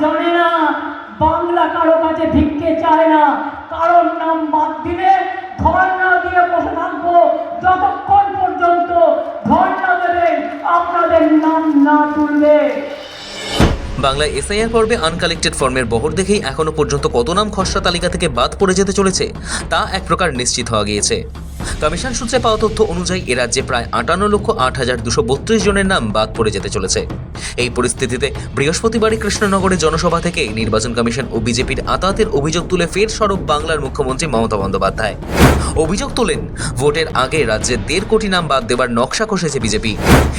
জানে না, বাংলা কারও কাছে ভিক্ষে চায় না। কারোর নাম বাদ দিলে ধর্ণা দিয়ে বসে থাকব। যতক্ষণ পর্যন্ত ধর্ণা দেবেন আপনাদের নাম না তুলবে। বাংলায় এসআইআর পর্বে আনকালেক্টেড ফর্মের বহর দেখেই এখনও পর্যন্ত কত নাম খসড়া তালিকা থেকে বাদ পড়ে যেতে চলেছে, তা এক প্রকার নিশ্চিত হওয়া গিয়েছে। কমিশন সূত্রে পাওয়া তথ্য অনুযায়ী এ রাজ্যে প্রায় আটান্ন লক্ষ আট হাজার দুশো বত্রিশ জনের নাম বাদ পড়ে যেতে চলেছে। এই পরিস্থিতিতে বৃহস্পতিবারই কৃষ্ণনগরে জনসভা থেকে নির্বাচন কমিশন ও বিজেপির আতাতের অভিযোগ তুলে ফের সরব বাংলার মুখ্যমন্ত্রী মমতা বন্দ্যোপাধ্যায়। অভিযোগ তোলেন, ভোটের আগে রাজ্যে দেড় কোটি নাম বাদ দেবার নকশা কষেছে বিজেপি।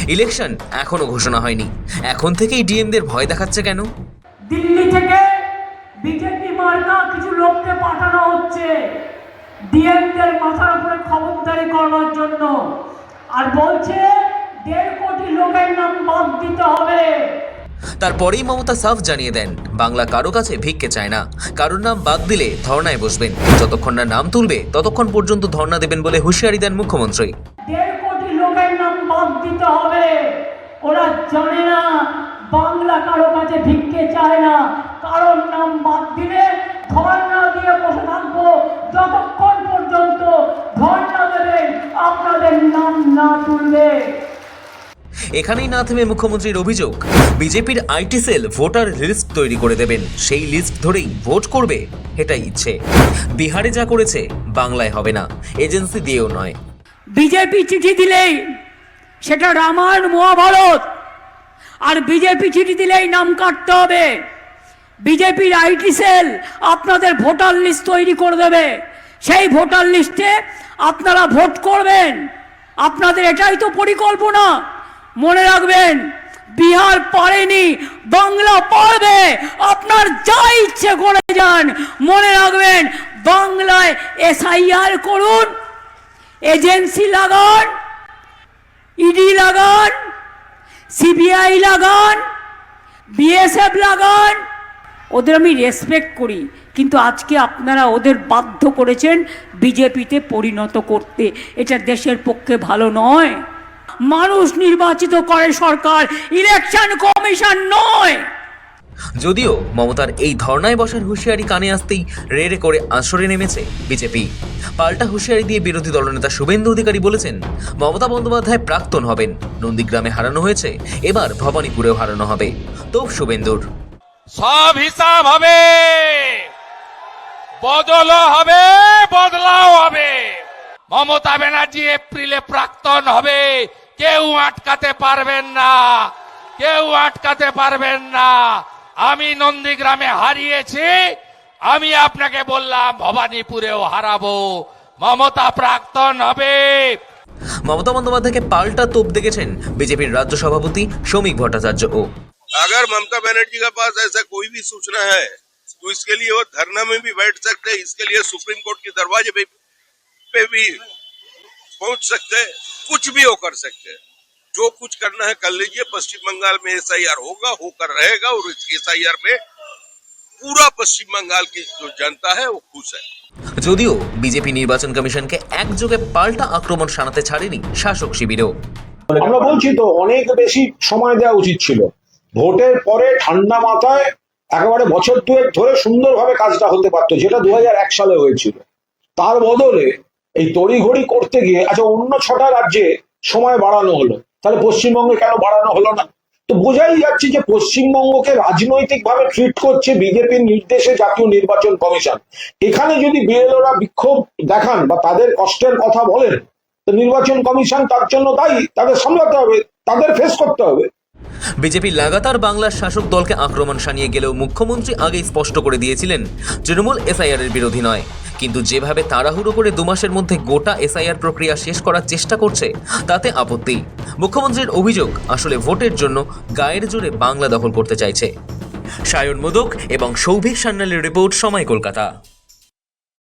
ইলেকশন এখনও ঘোষণা হয়নি। এখন থেকেই ডিএমদের ভয় দেখাচ্ছে কেন? দিল্লি থেকে বিজেপি কিছু লোককে পাঠানো হচ্ছে। ডিএমদের মাথার উপরে খবরদারি করবার জন্য। আর বলছে দেড় কোটি লোকের নাম বাদ দিতে হবে। তারপরেই মমতা সাফ জানিয়ে দেন বাংলা কারও কাছে ভিক্ষে চায় না। কারোর নাম বাদ দিলে ধর্নায় বসবেন। যতক্ষণ না নাম তুলবে ততক্ষণ পর্যন্ত ধর্না দেবেন বলে হুঁশিয়ারি দেন মুখ্যমন্ত্রী। দেড় কোটি লোকের নাম বাদ দিতে হবে। ওরা জানে না বাংলা কারও কাছে ভিক্ষে চায় না। কারোর নাম বাদ দিলে ধর্ণা দিয়ে বসে থাকব। যতক্ষণ পর্যন্ত ধর্ণা দেবেন আপনাদের নাম না তুলবে। এখানেই না থেমে মুখ্যমন্ত্রীর অভিযোগ। বিজেপির আইটি সেল ভোটার লিস্ট তৈরি করে দেবেন। সেই লিস্ট ধরেই ভোট করবে এটাই ইচ্ছে। বিহারে যা করেছে বাংলায় হবে না। এজেন্সি দিয়েও নয়। বিজেপি চিঠি দিলেই সেটা রামায়ণ মহাভারত। আর বিজেপি চিঠি দিলেই নাম কাটতে হবে। বিজেপির আইটি সেল আপনাদের ভোটার লিস্ট তৈরি করে দেবে। সেই ভোটার লিস্টে আপনারা ভোট করবেন। আপনাদের এটাই তো পরিকল্পনা। মনে রাখবেন, বিহার পারেনি, বাংলা পারবে, আপনার যা ইচ্ছে করে যান। মনে রাখবেন, বাংলায় এসআইআর করুন, এজেন্সি লাগান, ইডি লাগান, সিবিআই লাগান, বিএসএফ লাগান ওদের আমি রেসপেক্ট করি, কিন্তু আজকে আপনারা ওদের বাধ্য করেছেন বিজেপিতে পরিণত করতে। এটা দেশের পক্ষে ভালো নয়। মানুষ নির্বাচিত করে সরকার ইলেকশন কমিশন নয়। যদিও মমতার এই ধর্নায় বসার হুঁশিয়ারি কানে আসতেই রেড়ে করে আসরে নেমেছে বিজেপি। পাল্টা হুঁশিয়ারি দিয়ে বিরোধী দলনেতা শুভেন্দু অধিকারী বলেছেন, মমতা বন্দ্যোপাধ্যায় প্রাক্তন হবেন। নন্দীগ্রামে হারানো হয়েছে, এবার ভবানীপুরেও হারানো হবে। তো শুভেন্দুর। সব হিসাব হবে। বদলও হবে, বদলাও হবে। মমতা ব্যানার্জি এপ্রিলে প্রাক্তন হবে। কেউ আটকাতে পারবেন না, কেউ আটকাতে পারবেন না। আমি নন্দীগ্রামে হারিয়েছি, আমি আপনাকে বললাম ভবানীপুরেও হারাবো। মমতা প্রাক্তন হবে। মমতা বন্দ্যোপাধ্যায়কে পাল্টা তোপ দেখেছেন বিজেপির রাজ্য সভাপতি শ্রমিক ভট্টাচার্য ও। अगर ममता बनर्जी के पास ऐसा कोई भी सूचना है तो इसके लिए वो धरना में भी बैठ सकते हैं इसके लिए सुप्रीम कोर्ट के दरवाजे पे, पे भी पहुंच सकते हैं कुछ भी वो कर सकते हैं जो कुछ करना है कर लीजिए पश्चिम बंगाल में एस होगा होकर रहेगा और इस एस में पूरा पश्चिम बंगाल की जो जनता है वो खुश है যদিও বিজেপি নির্বাচন কমিশনকে একযোগে পাল্টা আক্রমণ শানাতে ছাড়েনি শাসক শিবিরও আমরা বলছি তো অনেক বেশি সময় দেওয়া উচিত ছিল ভোটের পরে ঠান্ডা মাথায় একেবারে বছর দুয়েক ধরে সুন্দরভাবে কাজটা হতে পারতো, যেটা দু সালে হয়েছিল। তার বদলে এই তড়িঘড়ি করতে গিয়ে আচ্ছা অন্য ছটা রাজ্যে সময় বাড়ানো হলো। তাহলে পশ্চিমবঙ্গে কেন বাড়ানো হলো না? তো বোঝাই যাচ্ছে যে পশ্চিমবঙ্গকে রাজনৈতিকভাবে ট্রিট করছে বিজেপির নির্দেশে জাতীয় নির্বাচন কমিশন। এখানে যদি বিএলওরা বিক্ষোভ দেখান বা তাদের কষ্টের কথা বলেন, তো নির্বাচন কমিশন তার জন্য দায়ী, তাদের সামলাতে হবে, তাদের ফেস করতে হবে। বিজেপি লাগাতার বাংলার শাসক দলকে আক্রমণ সানিয়ে গেলেও মুখ্যমন্ত্রী আগেই স্পষ্ট করে দিয়েছিলেন, তৃণমূল এসআইআর এর বিরোধী নয়। কিন্তু যেভাবে তাড়াহুড়ো করে দু মাসের মধ্যে গোটা এসআইআর প্রক্রিয়া শেষ করার চেষ্টা করছে, তাতে আপত্তি। মুখ্যমন্ত্রীর অভিযোগ, আসলে ভোটের জন্য গায়ের জোরে বাংলা দখল করতে চাইছে। সায়ন মোদক এবং সৌভিক সান্যালের রিপোর্ট সময় কলকাতা।